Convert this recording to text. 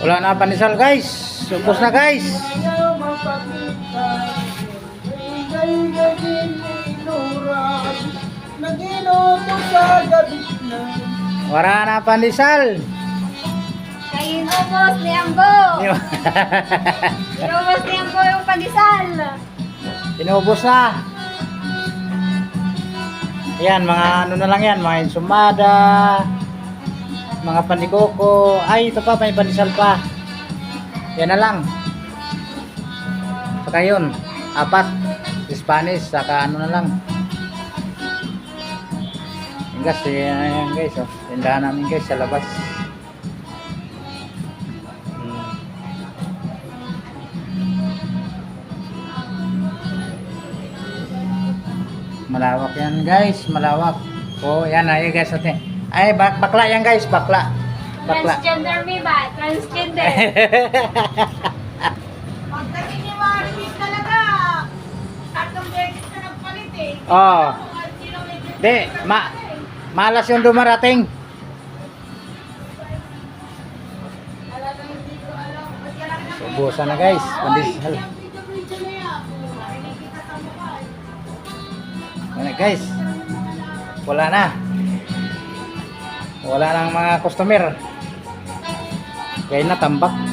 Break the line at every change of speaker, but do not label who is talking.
Wala na panisal guys. Subos na guys. Wala na panisal.
Kay inubos ni Ambo. Inubos ni Ambo yung pandesal.
Inubos na. Yan, mga ano na lang yan, mga insumada, mga panikoko. Ay, ito pa, may panisal pa. Yan na lang. Saka yun, apat. Spanish, saka ano na lang. Yan guys, yan guys, oh. Tindahan namin guys sa labas. Hmm. Malawak yan guys, malawak. Oh, yan ay guys ate. Ay, bak bakla yan guys, bakla. Bakla.
Transgender me ba? Transgender.
Pagdating ni Maribis talaga, tatlong beses na nagpalit eh.
Oh.
At sino may
Di, ma malas yung dumarating.
Talagang hindi ko alam. Ba't yan ang
Ubusan na guys,
sa mukha eh.
Ano guys? Wala na. Wala nang mga customer. Kaya natambak.